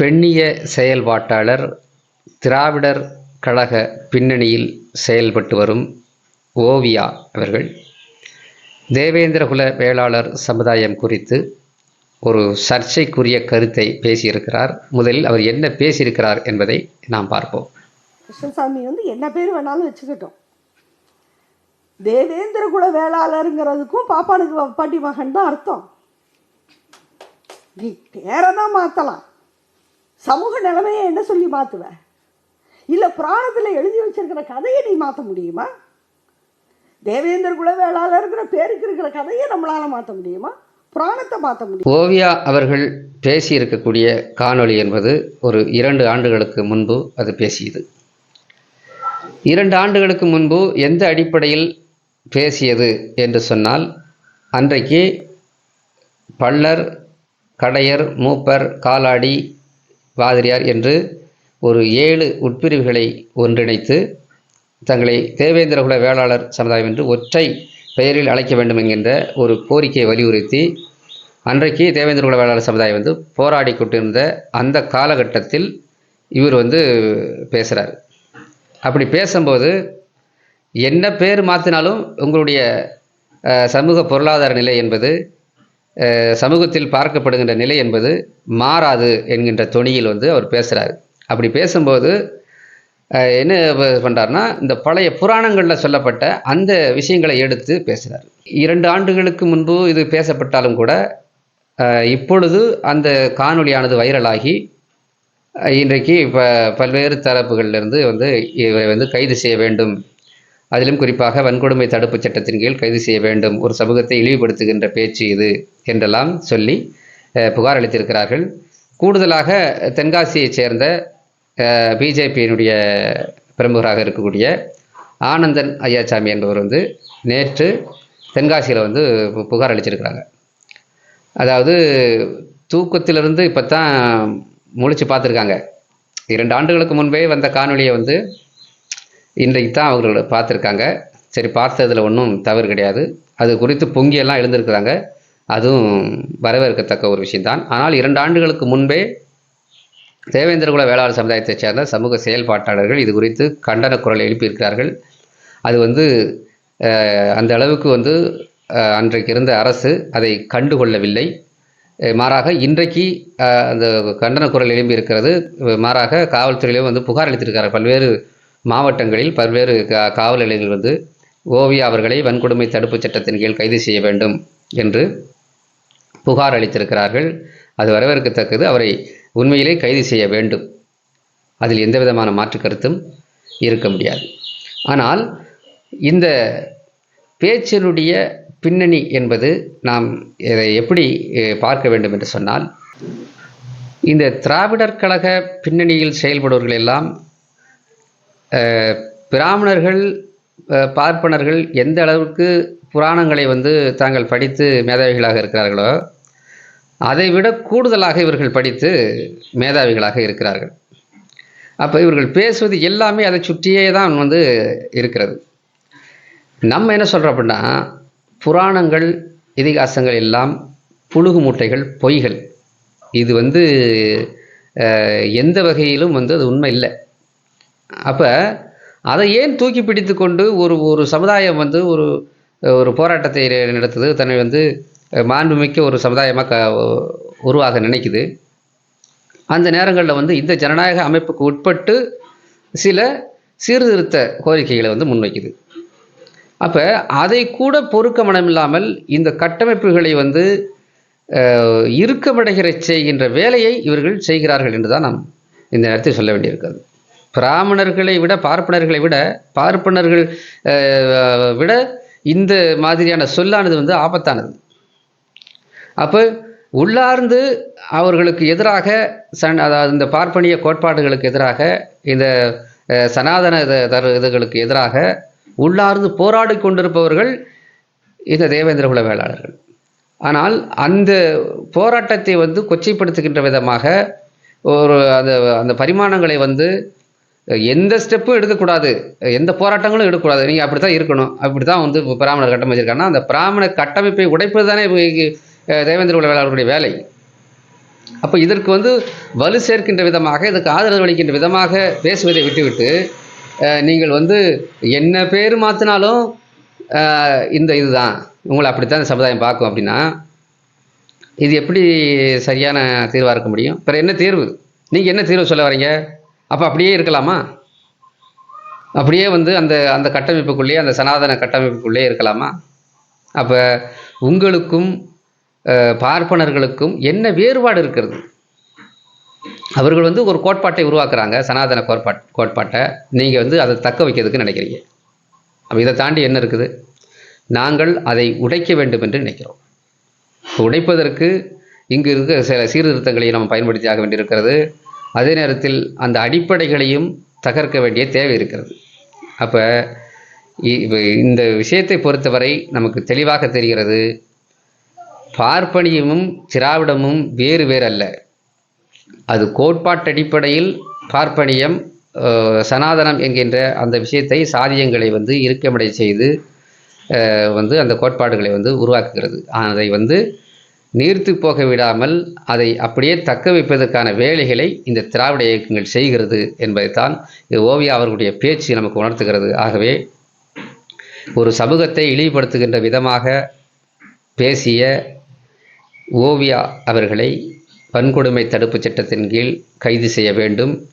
பெண்ணிய செயல்பாட்டாளர் திராவிடர் கழக பின்னணியில் செயல்பட்டு வரும் ஓவியா அவர்கள் தேவேந்திரகுல வேளாளர் சமுதாயம் குறித்து ஒரு சர்ச்சைக்குரிய கருத்தை பேசியிருக்கிறார். முதலில் அவர் என்ன பேசியிருக்கிறார் என்பதை நாம் பார்ப்போம். கிருஷ்ணசாமி வந்து என்ன பேர் வேணாலும் வச்சுக்கிட்டோம். தேவேந்திர குல வேளாளருங்கிறதுக்கும் பாப்பானுக்கு பாட்டி மகன் தான் அர்த்தம். நீ பேரை தான் மாற்றலாம் சமூக நிலைமையை என்ன சொல்லி மாற்றுவ இல்லை புராணத்தில் எழுதி வச்சிருக்கிற கதையை நீ மாற்ற முடியுமா? தேவேந்திர குல வேளாளருங்கிற பேருக்கு இருக்கிற கதையை நம்மளால் மாற்ற முடியுமா? புராணத்தை மாற்ற முடியும்? ஓவியா அவர்கள் பேசியிருக்கக்கூடிய காணொளி என்பது ஒரு இரண்டு ஆண்டுகளுக்கு முன்பு அது பேசியது. இரண்டு ஆண்டுகளுக்கு முன்பு எந்த அடிப்படையில் பேசியது என்று சொன்னால் அன்றைக்கு பள்ளர் கடையர் மூப்பர் காலாடி வாதிரியார் என்று ஒரு ஏழு உட்பிரிவுகளை ஒன்றிணைத்து தங்களை தேவேந்திரகுல வேளாளர் சமுதாயம் என்று ஒற்றை பெயரில் அழைக்க வேண்டும் என்கின்ற ஒரு கோரிக்கையை வலியுறுத்தி அன்றைக்கு தேவேந்திரகுல வேளாளர் சமுதாயம் வந்து போராடி கொண்டிருந்த அந்த காலகட்டத்தில் இவர் வந்து பேசுகிறார் அப்படி பேசும்போது என்ன பேர் மாற்றினாலும் உங்களுடைய சமூக பொருளாதார நிலை என்பது சமூகத்தில் பார்க்கப்படுகின்ற நிலை என்பது மாறாது என்கின்ற தொனியில் வந்து அவர் பேசுகிறார் அப்படி பேசும்போது என்ன பண்ணுறாருனா இந்த பழைய புராணங்களில் சொல்லப்பட்ட அந்த விஷயங்களை எடுத்து பேசுகிறார் இரண்டு ஆண்டுகளுக்கு முன்பு இது பேசப்பட்டாலும் கூட இப்பொழுது அந்த காணொளியானது வைரலாகி இன்றைக்கு இப்போ பல்வேறு தரப்புகளிலிருந்து வந்து இவரை வந்து கைது செய்ய வேண்டும் அதிலும் குறிப்பாக வன்கொடுமை தடுப்பு சட்டத்தின் கீழ் கைது செய்ய வேண்டும் ஒரு சமூகத்தை இழிவுபடுத்துகின்ற பேச்சு இது என்றெல்லாம் சொல்லி புகார் அளித்திருக்கிறார்கள். கூடுதலாக தென்காசியைச் சேர்ந்த பிஜேபியினுடைய பிரமுகராக இருக்கக்கூடிய ஆனந்தன் ஐயாசாமி என்பவர் வந்து நேற்று தென்காசியில் வந்து பு- புகார் அளிச்சிருக்கிறாங்க. அதாவது தூக்கத்திலிருந்து இப்போ தான் முழிச்சு பார்த்துருக்காங்க. இரண்டு ஆண்டுகளுக்கு முன்பே வந்த காணொலியை வந்து இன்றைக்கு தான் அவர்கள் பார்த்துருக்காங்க. சரி பார்த்ததில் ஒன்றும் தவறு கிடையாது. அது குறித்து பொங்கியெல்லாம் எழுந்திருக்கிறாங்க. அதுவும் வரவேற்கத்தக்க ஒரு விஷயம்தான். ஆனால் இரண்டு ஆண்டுகளுக்கு முன்பே தேவேந்திரகுல வேளாண் சமுதாயத்தைச் சேர்ந்த சமூக செயல்பாட்டாளர்கள் இது குறித்து கண்டன குரல் எழுப்பியிருக்கிறார்கள். அது வந்து அந்த அளவுக்கு வந்து அன்றைக்கு இருந்த அரசு அதை கண்டுகொள்ளவில்லை. மாறாக இன்றைக்கு அந்த கண்டன குரல் எழும்பியிருக்கிறது. மாறாக காவல்துறையிலும் வந்து புகார் அளித்திருக்கிறார் பல்வேறு மாவட்டங்களில் பல்வேறு கா- காவல் நிலையங்கள் வந்து ஓவியா அவர்களை வன்கொடுமை தடுப்புச் சட்டத்தின் கீழ் கைது செய்ய வேண்டும் என்று புகார் அளித்திருக்கிறார்கள். அது வரவேற்கத்தக்கது. அவரை உண்மையிலே கைது செய்ய வேண்டும். அதில் எந்த விதமான மாற்று கருத்தும் இருக்க முடியாது. ஆனால் இந்த பேச்சினுடைய பின்னணி என்பது நாம் இதை எப்படி பார்க்க வேண்டும் என்று சொன்னால் இந்த திராவிடர் கழக பின்னணியில் செயல்படுவர்கள் எல்லாம் பிராமணர்கள் பார்ப்பனர்கள் எந்த அளவுக்கு புராணங்களை வந்து தாங்கள் படித்து மேதாவிகளாக இருக்கிறார்களோ அதைவிட கூடுதலாக இவர்கள் படித்து மேதாவிகளாக இருக்கிறார்கள். அப்போ இவர்கள் பேசுவது எல்லாமே அதை சுற்றியே தான் வந்து இருக்கிறது. நம்ம என்ன சொல்கிறோம் அப்படின்னா புராணங்கள் இதிகாசங்கள் எல்லாம் புழுகு மூட்டைகள் பொய்கள். இது வந்து எந்த வகையிலும் வந்து அது உண்மை இல்லை. அப்போ அதை ஏன் தூக்கி பிடித்து கொண்டு ஒரு ஒரு சமுதாயம் வந்து ஒரு ஒரு போராட்டத்தை நடத்துது? தன்னை வந்து மாண்புமிக்க ஒரு சமுதாயமாக க உருவாக நினைக்குது. அந்த நேரங்களில் வந்து இந்த ஜனநாயக அமைப்புக்கு உட்பட்டு சில சீர்திருத்த கோரிக்கைகளை வந்து முன்வைக்குது. அப்போ அதை கூட பொறுக்க மனமில்லாமல் இந்த கட்டமைப்புகளை வந்து இறுக்கமடைகிற செய்கின்ற வேலையை இவர்கள் செய்கிறார்கள் என்று தான் நாம் இந்த நேரத்தில் சொல்ல வேண்டியிருக்கிறது. பிராமணர்களை விட பார்ப்பனர்களை விட பார்ப்பனர்கள் விட இந்த மாதிரியான சொல்லானது வந்து ஆபத்தானது. அப்போ உள்ளார்ந்து அவர்களுக்கு எதிராக சன் அதாவது இந்த பார்ப்பனிய கோட்பாடுகளுக்கு எதிராக இந்த சனாதன இத- தரு இதுகளுக்கு எதிராக உள்ளார்ந்து போராடி கொண்டிருப்பவர்கள் இந்த தேவேந்திரகுல வேளாளர்கள். ஆனால் அந்த போராட்டத்தை வந்து கொச்சைப்படுத்துகின்ற விதமாக ஒரு அந்த அந்த பரிமாணங்களை வந்து எந்த ஸ்டெப்பும் எடுக்கக்கூடாது. எந்த போராட்டங்களும் எடுக்கக்கூடாது. நீங்கள் அப்படி தான் இருக்கணும். அப்படி தான் வந்து பிராமணர் கட்டமைச்சிருக்காங்கன்னா அந்த பிராமண கட்டமைப்பை உடைப்பது தானே தேவேந்திர குல வேலை. அப்போ இதற்கு வந்து வலு சேர்க்கின்ற விதமாக இதுக்கு ஆதரவு அளிக்கின்ற விதமாக பேசுவதை விட்டுவிட்டு நீங்கள் வந்து என்ன பேர் மாற்றினாலும் இந்த இதுதான். உங்களை அப்படித்தான் இந்த சமுதாயம் பார்க்கும் அப்படின்னா இது எப்படி சரியான தீர்வாக இருக்க முடியும்? பிற என்ன தீர்வு? நீங்கள் என்ன தீர்வு சொல்ல வரீங்க? அப்போ அப்படியே இருக்கலாமா? அப்படியே வந்து அந்த அந்த கட்டமைப்புக்குள்ளேயே அந்த சனாதன கட்டமைப்புக்குள்ளேயே இருக்கலாமா? அப்போ உங்களுக்கும் பார்ப்பனர்களுக்கும் என்ன வேறுபாடு இருக்கிறது? அவர்கள் வந்து ஒரு கோட்பாட்டை உருவாக்குறாங்க சனாதன கோட்பாட் கோட்பாட்டை. நீங்கள் வந்து அதை தக்க வைக்கிறதுக்கு நினைக்கிறீங்க. அப்போ இதை தாண்டி என்ன இருக்குது? நாங்கள் அதை உடைக்க வேண்டும் என்று நினைக்கிறோம். உடைப்பதற்கு இங்கு இருக்கிற சில சீர்திருத்தங்களை நம்ம பயன்படுத்தியாக வேண்டியிருக்கிறது. அதே நேரத்தில் அந்த அடிப்படைகளையும் தகர்க்க வேண்டிய தேவை இருக்கிறது. அப்போ இந்த விஷயத்தை பொறுத்தவரை நமக்கு தெளிவாக தெரிகிறது பார்ப்பனியமும் திராவிடமும் வேறு வேறு அல்ல அது கோட்பாட்டடிப்படையில் பார்ப்பனியம் சனாதனம் என்கின்ற அந்த விஷயத்தை சாதியங்களை வந்து இறுக்கமடை செய்து வந்து அந்த கோட்பாடுகளை வந்து உருவாக்குகிறது. அதை வந்து நீர்த்து போக விடாமல் அதை அப்படியே தக்க வைப்பதற்கான வேலைகளை இந்த திராவிட இயக்கங்கள் செய்கிறது என்பதைத்தான் இது ஓவியா அவர்களுடைய பேச்சு நமக்கு உணர்த்துகிறது. ஆகவே ஒரு சமூகத்தை இழிவுபடுத்துகின்ற விதமாக பேசிய ஓவியா அவர்களை வன்கொடுமை தடுப்புச் சட்டத்தின் கீழ் கைது செய்ய வேண்டும்.